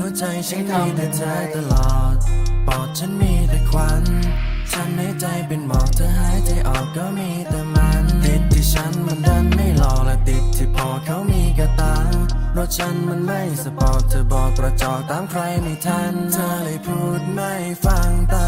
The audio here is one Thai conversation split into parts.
หัวใจฉันมีแต่เธอตลอด ปอดฉันมีแต่ควันฉันในใจเป็นหมอกเธอหายใจออกก็มีแต่มันติดที่ฉันมันดันไม่หล่อและติดที่พอเขามีกระตังรถฉันมันไม่สปอร์ตเธอบอกกระจอกตามใครไม่ทันเธอเลยพูดไม่ฟังตัง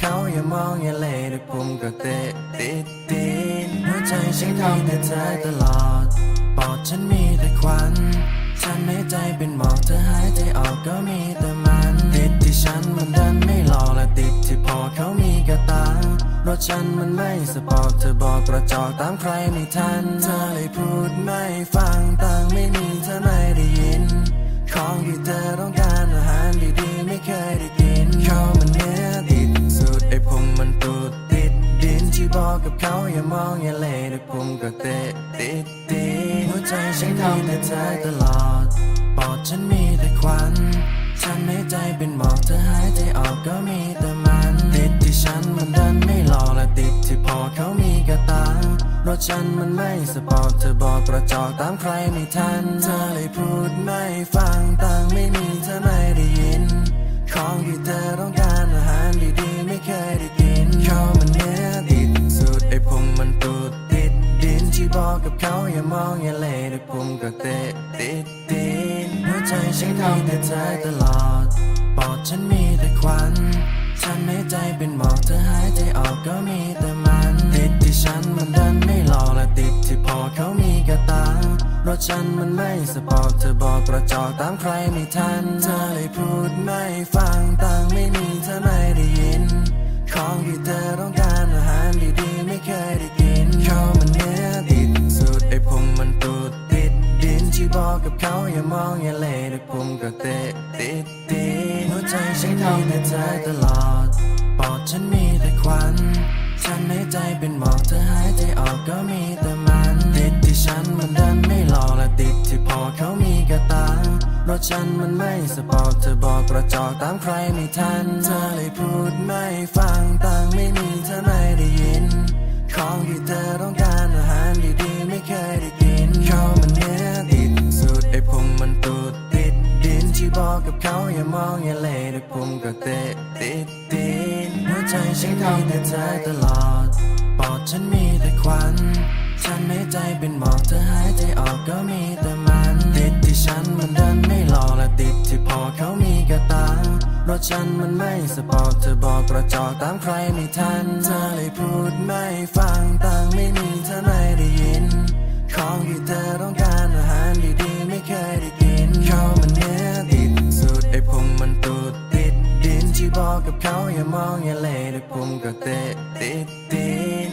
เขาอย่ามองอย่าเล่แต่ผมก็เตะติดดินหัวใจฉันมีแต่เธอตลอดปอดฉันมีแต่ควันฉันในใจเป็นหมอกเธอหายใจออกก็มีแต่มันติดที่ฉันมันดันไม่หล่อและติดที่พอเขามีกระตังรถฉันมันไม่สปอร์ตเธอบอกกระจอกตามใครไม่ทันเธอเลยพูดไม่ฟังตังไม่มีเธอไม่ได้ยิน ของที่เธอต้องการ เขาอย่ามองอย่าเล่แต่ผมก็เตะติดดินหัวใจฉันมีแต่เธอตลอดปอดฉันมีแต่ควันฉันในใจเป็นหมอกเธอหายใจออกก็มีแต่มันติดที่ฉันมันดันไม่หล่อและติดที่พอเขามีกระตังรถฉันมันไม่สปอร์ตเธอบอกกระจอกตามใครไม่ทันเธอเลยพูดไม่ฟังตังไม่มีเธอไม่ได้ยิน ของที่เธอต้อง บอกกับเขาอย่ามองอย่าเล่แต่ผมก็เตะติดดินหัวใจฉันมีแต่เธอตลอดปอดฉันมีแต่ควันฉันในใจเป็นหมอกเธอหายใจออกก็มีแต่มันติดที่ฉันมันดันไม่หล่อและติดที่พอเขามีกระตังรถฉันมันไม่สปอร์ตเธอบอกกระจอกตามใครไม่ทันเธอเลยพูดไม่ฟังตังไม่มีเธอไม่ กับเขาอย่ามองอย่าเล่แต่ผมก็เตะติดดินหัวใจฉันมีแต่เธอตลอดปอดฉันมีแต่ควันฉันในใจเป็นหมอกเธอหายใจออกก็มีแต่มันติดที่ฉันมันดันไม่หล่อและติดที่พอเขามีกระตังรถฉันมันไม่สปอร์ตเธอบอกกระจอกตามใครไม่ทันเธอเลยพูดไม่ฟังตังไม่มีเธอไม่ได้ยิน ของที่เธอต้องการอาหารดีๆไม่เคยได้ กับเขาอย่ามองอย่าเล่แต่ผมก็เตะติดดินหัวใจฉันมีแต่เธอตลอดปอดฉันมีแต่ควันฉันในใจเป็นหมอกเธอหายใจออกก็มีแต่มันติดที่ฉันมันดันไม่หล่อและติดที่พอเขามีกระตังรถฉันมันไม่สปอร์ตเธอบอกกระจอกตามใครไม่ทันเธอเลยพูดไม่ฟังตังไม่มีเธอไม่ได้ยิน ของที่เธอต้องการอาหาร อกกับเขาอย่ามองอย่าเล่แต่ผมก็เตะติดดิน